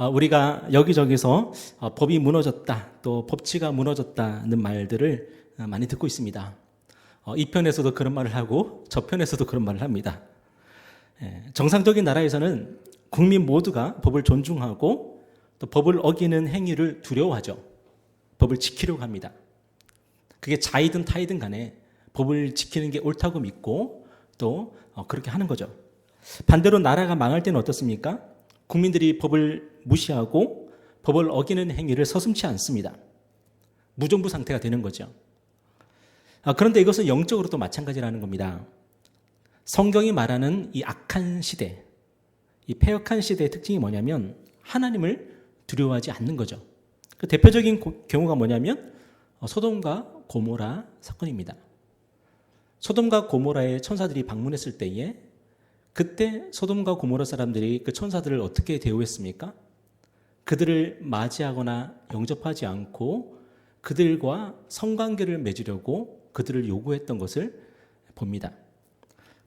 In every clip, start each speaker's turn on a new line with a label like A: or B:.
A: 아, 우리가 여기저기서 어, 법이 무너졌다, 또 법치가 무너졌다는 말들을 어, 많이 듣고 있습니다. 어, 이 편에서도 그런 말을 하고 저 편에서도 그런 말을 합니다. 예, 정상적인 나라에서는 국민 모두가 법을 존중하고 또 법을 어기는 행위를 두려워하죠. 법을 지키려고 합니다. 그게 자이든 타이든 간에 법을 지키는 게 옳다고 믿고 또 어, 그렇게 하는 거죠. 반대로 나라가 망할 때는 어떻습니까? 국민들이 법을 무시하고 법을 어기는 행위를 서슴치 않습니다. 무정부 상태가 되는 거죠. 아, 그런데 이것은 영적으로도 마찬가지라는 겁니다. 성경이 말하는 이 악한 시대, 이 폐역한 시대의 특징이 뭐냐면 하나님을 두려워하지 않는 거죠. 그 대표적인 고- 경우가 뭐냐면 어, 소돔과 고모라 사건입니다. 소돔과 고모라의 천사들이 방문했을 때에 그때 소돔과 고모라 사람들이 그 천사들을 어떻게 대우했습니까? 그들을 맞이하거나 영접하지 않고 그들과 성관계를 맺으려고 그들을 요구했던 것을 봅니다.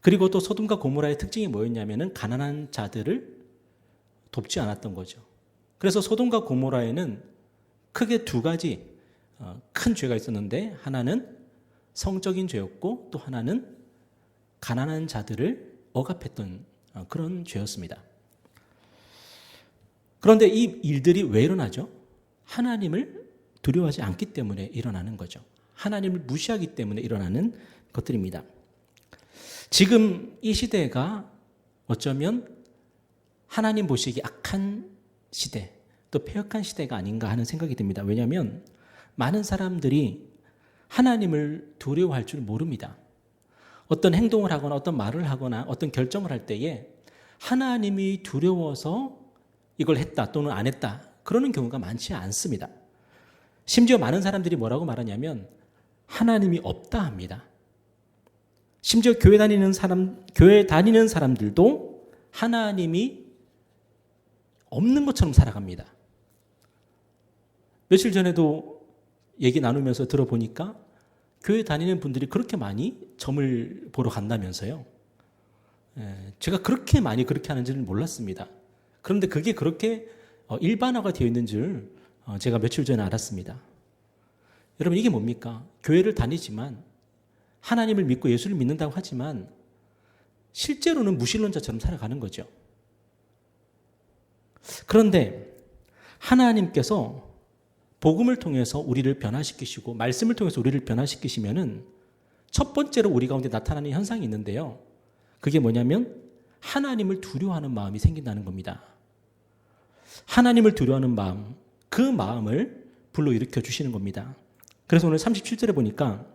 A: 그리고 또 소돔과 고모라의 특징이 뭐였냐면은 가난한 자들을 돕지 않았던 거죠. 그래서 소돔과 고모라에는 크게 두 가지 어, 큰 죄가 있었는데 하나는 성적인 죄였고 또 하나는 가난한 자들을 억압했던 어, 그런 죄였습니다. 그런데 이 일들이 왜 일어나죠? 하나님을 두려워하지 않기 때문에 일어나는 거죠. 하나님을 무시하기 때문에 일어나는 것들입니다. 지금 이 시대가 어쩌면 하나님 보시기 악한 시대, 또 폐역한 시대가 아닌가 하는 생각이 듭니다. 왜냐하면 많은 사람들이 하나님을 두려워할 줄 모릅니다. 어떤 행동을 하거나 어떤 말을 하거나 어떤 결정을 할 때에 하나님이 두려워서 이걸 했다 또는 안 했다 그러는 경우가 많지 않습니다. 심지어 많은 사람들이 뭐라고 말하냐면 하나님이 없다 합니다. 심지어 교회 다니는 사람 교회 다니는 사람들도 하나님이 없는 것처럼 살아갑니다. 며칠 전에도 얘기 나누면서 들어보니까 교회 다니는 분들이 그렇게 많이 점을 보러 간다면서요. 예, 제가 그렇게 많이 그렇게 하는지는 몰랐습니다. 그런데 그게 그렇게 어, 일반화가 되어 있는 줄 어, 제가 며칠 전에 알았습니다. 여러분 이게 뭡니까? 교회를 다니지만 하나님을 믿고 예수를 믿는다고 하지만 실제로는 무신론자처럼 살아가는 거죠. 그런데 하나님께서 복음을 통해서 우리를 변화시키시고 말씀을 통해서 우리를 변화시키시면은 첫 번째로 우리 가운데 나타나는 현상이 있는데요. 그게 뭐냐면 하나님을 두려워하는 마음이 생긴다는 겁니다. 하나님을 두려워하는 마음, 그 마음을 불러일으켜 주시는 겁니다. 그래서 오늘 37절에 보니까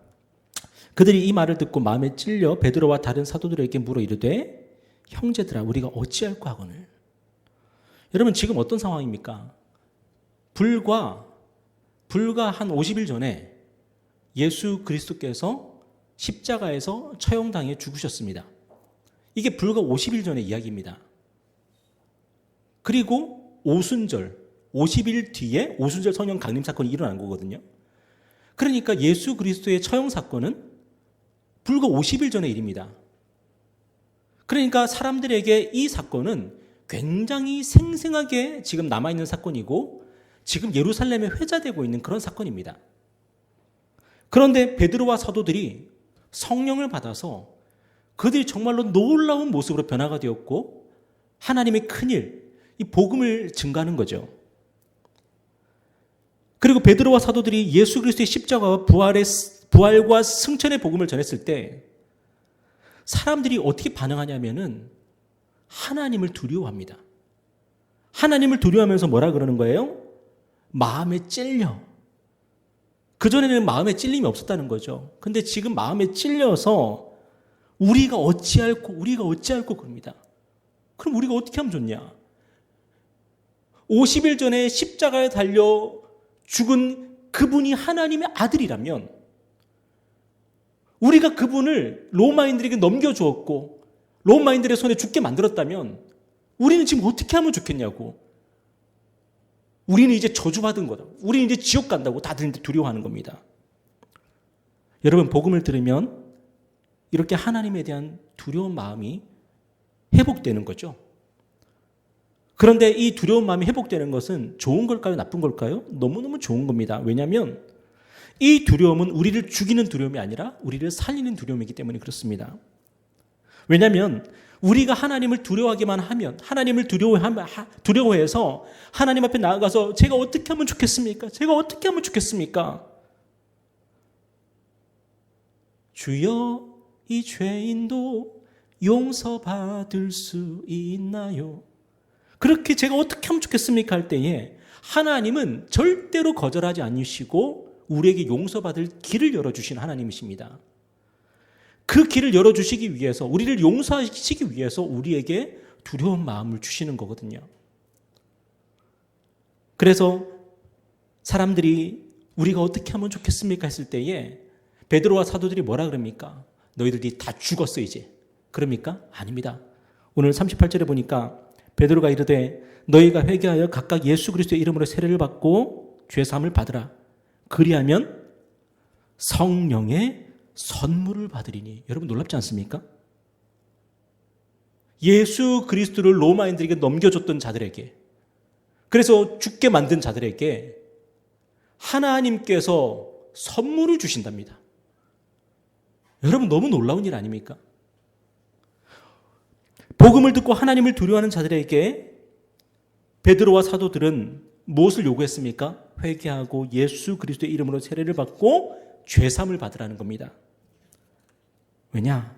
A: 그들이 이 말을 듣고 마음에 찔려 베드로와 다른 사도들에게 물어 이르되 형제들아 우리가 어찌할까 하거늘 여러분 지금 어떤 상황입니까? 불과 불과 한 50일 전에 예수 그리스도께서 십자가에서 처형당해 죽으셨습니다. 이게 불과 50일 전의 이야기입니다. 그리고 오순절 50일 뒤에 오순절 성령 강림 사건이 일어난 거거든요. 그러니까 예수 그리스도의 처형 사건은 불과 50일 전의 일입니다. 그러니까 사람들에게 이 사건은 굉장히 생생하게 지금 남아있는 사건이고 지금 예루살렘에 회자되고 있는 그런 사건입니다. 그런데 베드로와 사도들이 성령을 받아서 그들이 정말로 놀라운 모습으로 변화가 되었고 하나님의 큰일, 이 복음을 증가하는 거죠. 그리고 베드로와 사도들이 예수 그리스도의 십자가와 부활의 부활과 승천의 복음을 전했을 때 사람들이 어떻게 반응하냐면은 하나님을 두려워합니다. 하나님을 두려워하면서 뭐라 그러는 거예요? 마음에 찔려. 그전에는 마음에 찔림이 없었다는 거죠. 근데 지금 마음에 찔려서 우리가 어찌할고, 우리가 어찌할고 그럽니다. 그럼 우리가 어떻게 하면 좋냐? 50일 전에 십자가에 달려 죽은 그분이 하나님의 아들이라면 우리가 그분을 로마인들에게 넘겨주었고 로마인들의 손에 죽게 만들었다면 우리는 지금 어떻게 하면 좋겠냐고. 우리는 이제 저주받은 거다. 우리는 이제 지옥 간다고 다들 두려워하는 겁니다. 여러분, 복음을 들으면 이렇게 하나님에 대한 두려운 마음이 회복되는 거죠. 그런데 이 두려운 마음이 회복되는 것은 좋은 걸까요? 나쁜 걸까요? 너무너무 좋은 겁니다. 왜냐하면 이 두려움은 우리를 죽이는 두려움이 아니라 우리를 살리는 두려움이기 때문에 그렇습니다. 왜냐하면 우리가 하나님을 두려워하기만 하면 하나님을 두려워하면 두려워해서 하나님 앞에 나아가서 제가 어떻게 하면 좋겠습니까? 제가 어떻게 하면 좋겠습니까? 주여 이 죄인도 용서받을 수 있나요? 그렇게 제가 어떻게 하면 좋겠습니까? 할 때에 하나님은 절대로 거절하지 않으시고 우리에게 용서받을 길을 열어주신 하나님이십니다. 그 길을 열어주시기 위해서, 우리를 용서하시기 위해서 우리에게 두려운 마음을 주시는 거거든요. 그래서 사람들이 우리가 어떻게 하면 좋겠습니까? 했을 때에 베드로와 사도들이 뭐라 그럽니까? 너희들이 다 죽었어, 이제. 그럽니까? 아닙니다. 오늘 38절에 보니까 베드로가 이르되 너희가 회개하여 각각 예수 그리스도의 이름으로 세례를 받고 죄 사함을 받으라. 그리하면 성령의 선물을 받으리니 여러분 놀랍지 않습니까? 예수 그리스도를 로마인들에게 넘겨줬던 자들에게 그래서 죽게 만든 자들에게 하나님께서 선물을 주신답니다. 여러분 너무 놀라운 일 아닙니까? 복음을 듣고 하나님을 두려워하는 자들에게 베드로와 사도들은 무엇을 요구했습니까? 회개하고 예수 그리스도의 이름으로 세례를 받고 죄 삼을 받으라는 겁니다. 왜냐?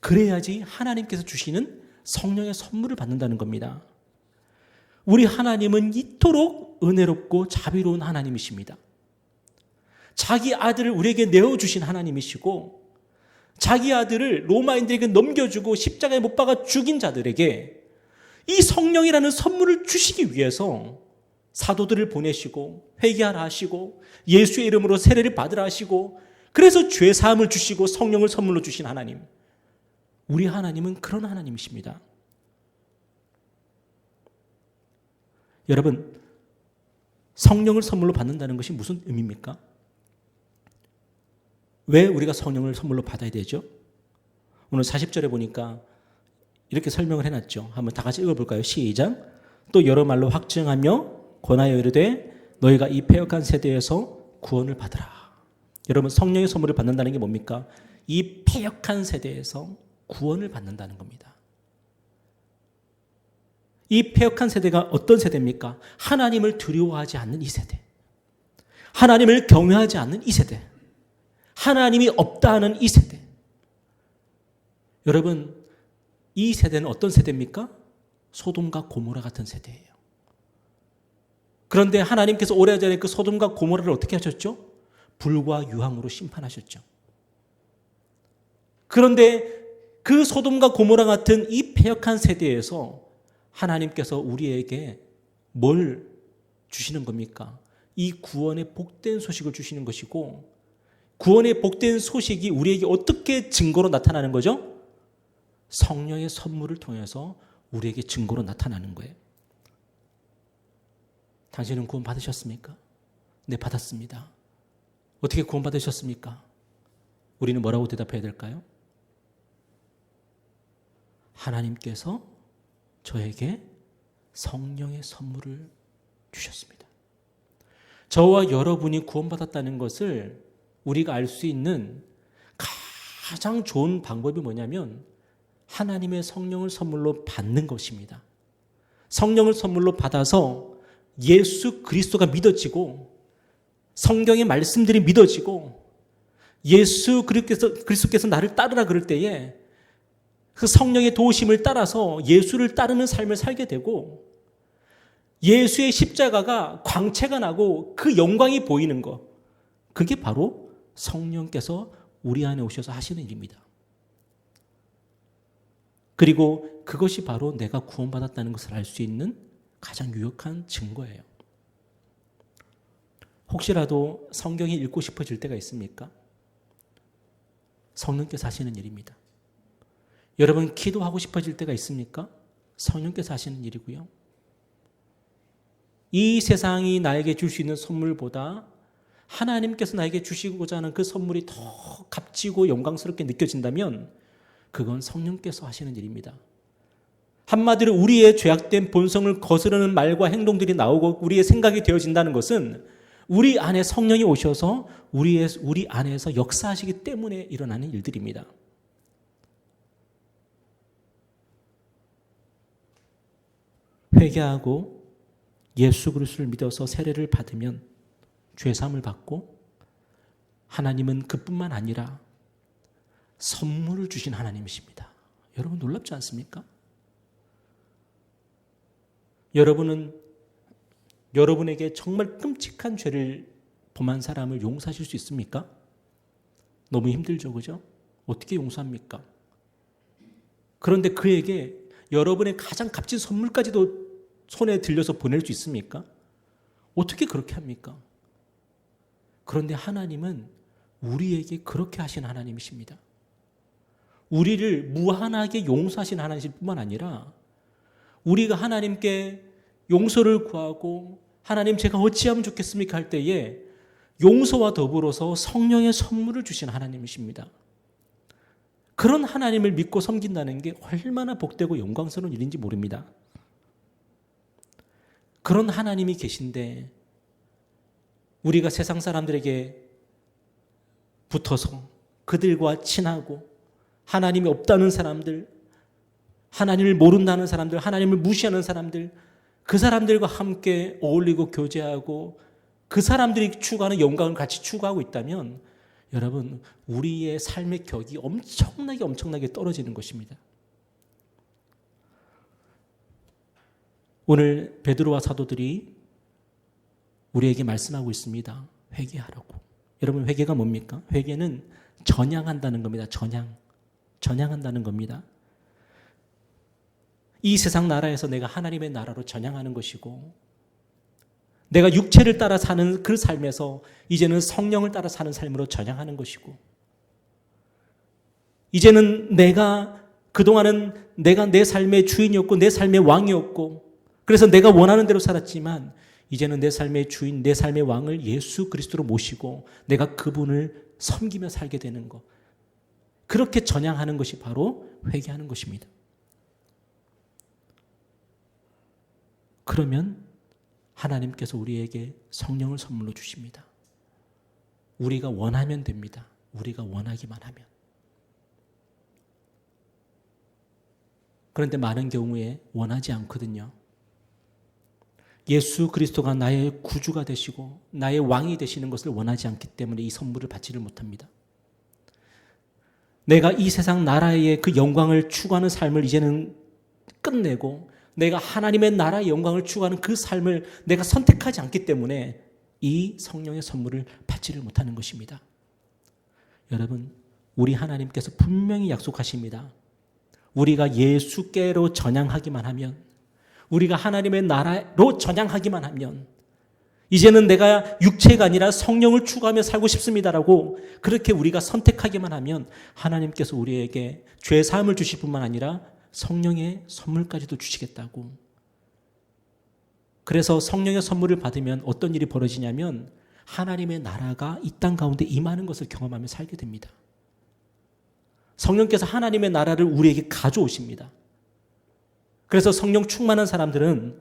A: 그래야지 하나님께서 주시는 성령의 선물을 받는다는 겁니다. 우리 하나님은 이토록 은혜롭고 자비로운 하나님이십니다. 자기 아들을 우리에게 내어 주신 하나님이시고, 자기 아들을 로마인들에게 넘겨주고 십자가에 못 박아 죽인 자들에게 이 성령이라는 선물을 주시기 위해서 사도들을 보내시고 회개하라 하시고 예수의 이름으로 세례를 받으라 하시고 그래서 죄 사함을 주시고 성령을 선물로 주신 하나님. 우리 하나님은 그런 하나님이십니다. 여러분, 성령을 선물로 받는다는 것이 무슨 의미입니까? 왜 우리가 성령을 선물로 받아야 되죠? 오늘 40절에 보니까 이렇게 설명을 해놨죠. 한번 다 같이 읽어볼까요? 시작. 또 여러 말로 확증하며 권하여 이르되 너희가 이 폐역한 세대에서 구원을 받으라. 여러분 성령의 선물을 받는다는 게 뭡니까? 이 폐역한 세대에서 구원을 받는다는 겁니다. 이 폐역한 세대가 어떤 세대입니까? 하나님을 두려워하지 않는 이 세대. 하나님을 경외하지 않는 이 세대. 하나님이 없다 하는 이 세대. 여러분, 이 세대는 어떤 세대입니까? 소돔과 고모라 같은 세대예요. 그런데 하나님께서 오래전에 그 소돔과 고모라를 어떻게 하셨죠? 불과 유황으로 심판하셨죠. 그런데 그 소돔과 고모라 같은 이 폐역한 세대에서 하나님께서 우리에게 뭘 주시는 겁니까? 이 구원의 복된 소식을 주시는 것이고 구원의 복된 소식이 우리에게 어떻게 증거로 나타나는 거죠? 성령의 선물을 통해서 우리에게 증거로 나타나는 거예요. 당신은 구원 받으셨습니까? 네, 받았습니다. 어떻게 구원 받으셨습니까? 우리는 뭐라고 대답해야 될까요? 하나님께서 저에게 성령의 선물을 주셨습니다. 저와 여러분이 구원받았다는 것을 우리가 알 수 있는 가장 좋은 방법이 뭐냐면 하나님의 성령을 선물로 받는 것입니다. 성령을 선물로 받아서 예수 그리스도가 믿어지고 성경의 말씀들이 믿어지고 예수 그리스도께서, 그리스도께서 나를 따르라 그럴 때에 그 성령의 도우심을 따라서 예수를 따르는 삶을 살게 되고 예수의 십자가가 광채가 나고 그 영광이 보이는 것. 그게 바로 성령께서 우리 안에 오셔서 하시는 일입니다. 그리고 그것이 바로 내가 구원받았다는 것을 알 수 있는 가장 유력한 증거예요. 혹시라도 성경이 읽고 싶어질 때가 있습니까? 성령께서 하시는 일입니다. 여러분 기도하고 싶어질 때가 있습니까? 성령께서 하시는 일이고요. 이 세상이 나에게 줄 수 있는 선물보다 하나님께서 나에게 주시고자 하는 그 선물이 더 값지고 영광스럽게 느껴진다면 그건 성령께서 하시는 일입니다. 한마디로 우리의 죄악된 본성을 거스르는 말과 행동들이 나오고 우리의 생각이 되어진다는 것은 우리 안에 성령이 오셔서 우리의 우리 안에서 역사하시기 때문에 일어나는 일들입니다. 회개하고 예수 그리스도를 믿어서 세례를 받으면 죄 사함을 받고 하나님은 그뿐만 아니라 선물을 주신 하나님이십니다. 여러분 놀랍지 않습니까? 여러분은 여러분에게 정말 끔찍한 죄를 범한 사람을 용서하실 수 있습니까? 너무 힘들죠, 그죠? 어떻게 용서합니까? 그런데 그에게 여러분의 가장 값진 선물까지도 손에 들려서 보낼 수 있습니까? 어떻게 그렇게 합니까? 그런데 하나님은 우리에게 그렇게 하신 하나님이십니다. 우리를 무한하게 용서하신 하나님일 뿐만 아니라 우리가 하나님께 용서를 구하고 하나님 제가 어찌하면 좋겠습니까 할 때에 용서와 더불어서 성령의 선물을 주신 하나님이십니다. 그런 하나님을 믿고 섬긴다는 게 얼마나 복되고 영광스러운 일인지 모릅니다. 그런 하나님이 계신데 우리가 세상 사람들에게 붙어서 그들과 친하고 하나님이 없다는 사람들, 하나님을 모른다는 사람들, 하나님을 무시하는 사람들, 그 사람들과 함께 어울리고 교제하고 그 사람들이 추구하는 영광을 같이 추구하고 있다면 여러분, 우리의 삶의 격이 엄청나게 엄청나게 떨어지는 것입니다. 오늘 베드로와 사도들이 우리에게 말씀하고 있습니다. 회개하라고. 여러분 회개가 뭡니까? 회개는 전향한다는 겁니다. 전향. 전향한다는 겁니다. 이 세상 나라에서 내가 하나님의 나라로 전향하는 것이고 내가 육체를 따라 사는 그 삶에서 이제는 성령을 따라 사는 삶으로 전향하는 것이고 이제는 내가 그동안은 내가 내 삶의 주인이었고 내 삶의 왕이었고 그래서 내가 원하는 대로 살았지만 이제는 내 삶의 주인, 내 삶의 왕을 예수 그리스도로 모시고 내가 그분을 섬기며 살게 되는 것. 그렇게 전향하는 것이 바로 회개하는 것입니다. 그러면 하나님께서 우리에게 성령을 선물로 주십니다. 우리가 원하면 됩니다. 우리가 원하기만 하면. 그런데 많은 경우에 원하지 않거든요. 예수 그리스도가 나의 구주가 되시고 나의 왕이 되시는 것을 원하지 않기 때문에 이 선물을 받지를 못합니다. 내가 이 세상 나라의 그 영광을 추구하는 삶을 이제는 끝내고 내가 하나님의 나라의 영광을 추구하는 그 삶을 내가 선택하지 않기 때문에 이 성령의 선물을 받지를 못하는 것입니다. 여러분, 우리 하나님께서 분명히 약속하십니다. 우리가 예수께로 전향하기만 하면 우리가 하나님의 나라로 전향하기만 하면 이제는 내가 육체가 아니라 성령을 추구하며 살고 싶습니다라고 그렇게 우리가 선택하기만 하면 하나님께서 우리에게 죄 사함을 주실 뿐만 아니라 성령의 선물까지도 주시겠다고. 그래서 성령의 선물을 받으면 어떤 일이 벌어지냐면 하나님의 나라가 이 땅 가운데 임하는 것을 경험하며 살게 됩니다. 성령께서 하나님의 나라를 우리에게 가져오십니다. 그래서 성령 충만한 사람들은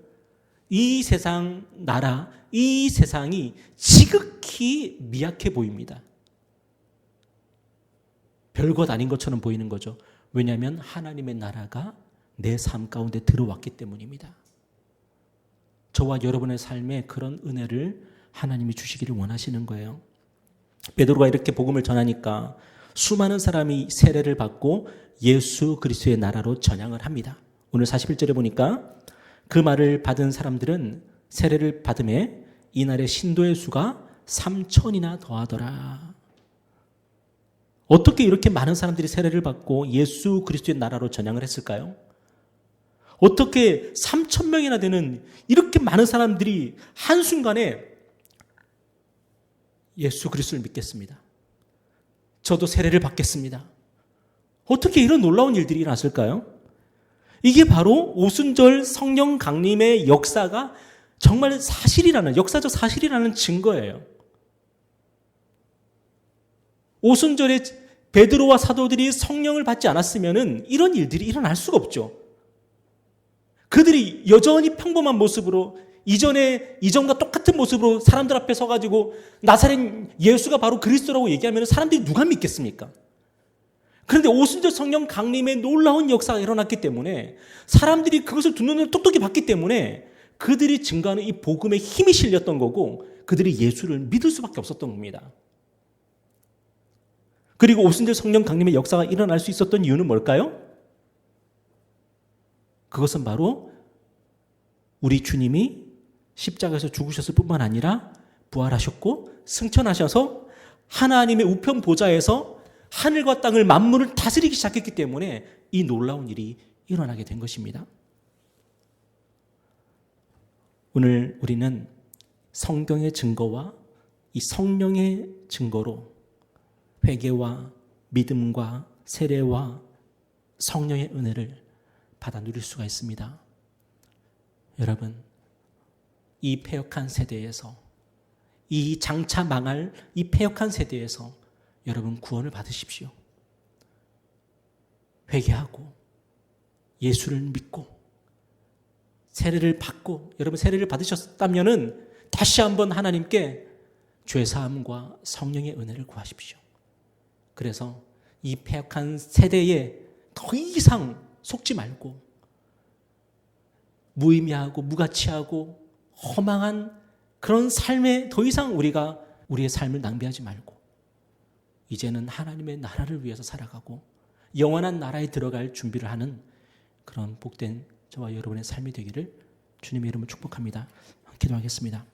A: 이 세상 나라, 이 세상이 지극히 미약해 보입니다. 별것 아닌 것처럼 보이는 거죠. 왜냐하면 하나님의 나라가 내 삶 가운데 들어왔기 때문입니다. 저와 여러분의 삶에 그런 은혜를 하나님이 주시기를 원하시는 거예요. 베드로가 이렇게 복음을 전하니까 수많은 사람이 세례를 받고 예수 그리스도의 나라로 전향을 합니다. 오늘 41절에 보니까 그 말을 받은 사람들은 세례를 받음에 이날의 신도의 수가 3천이나 더하더라. 어떻게 이렇게 많은 사람들이 세례를 받고 예수 그리스도의 나라로 전향을 했을까요? 어떻게 3천 명이나 되는 이렇게 많은 사람들이 한순간에 예수 그리스도를 믿겠습니다. 저도 세례를 받겠습니다. 어떻게 이런 놀라운 일들이 일어났을까요? 이게 바로 오순절 성령 강림의 역사가 정말 사실이라는, 역사적 사실이라는 증거예요. 오순절에 베드로와 사도들이 성령을 받지 않았으면 이런 일들이 일어날 수가 없죠. 그들이 여전히 평범한 모습으로 이전에 이전과 똑같은 모습으로 사람들 앞에 서가지고 나사렛 예수가 바로 그리스도라고 얘기하면 사람들이 누가 믿겠습니까? 그런데 오순절 성령 강림의 놀라운 역사가 일어났기 때문에 사람들이 그것을 두 눈으로 똑똑히 봤기 때문에 그들이 증거하는 이 복음에 힘이 실렸던 거고 그들이 예수를 믿을 수밖에 없었던 겁니다. 그리고 오순절 성령 강림의 역사가 일어날 수 있었던 이유는 뭘까요? 그것은 바로 우리 주님이 십자가에서 죽으셨을 뿐만 아니라 부활하셨고 승천하셔서 하나님의 우편 보좌에서 하늘과 땅을 만물을 다스리기 시작했기 때문에 이 놀라운 일이 일어나게 된 것입니다. 오늘 우리는 성경의 증거와 이 성령의 증거로 회개와 믿음과 세례와 성령의 은혜를 받아 누릴 수가 있습니다. 여러분, 이 폐역한 세대에서 이 장차 망할 이 폐역한 세대에서 여러분 구원을 받으십시오. 회개하고 예수를 믿고 세례를 받고 여러분 세례를 받으셨다면은 다시 한번 하나님께 죄 사함과 성령의 은혜를 구하십시오. 그래서 이 폐역한 세대에 더 이상 속지 말고 무의미하고 무가치하고 허망한 그런 삶에 더 이상 우리가 우리의 삶을 낭비하지 말고 이제는 하나님의 나라를 위해서 살아가고 영원한 나라에 들어갈 준비를 하는 그런 복된 저와 여러분의 삶이 되기를 주님의 이름으로 축복합니다. 기도하겠습니다.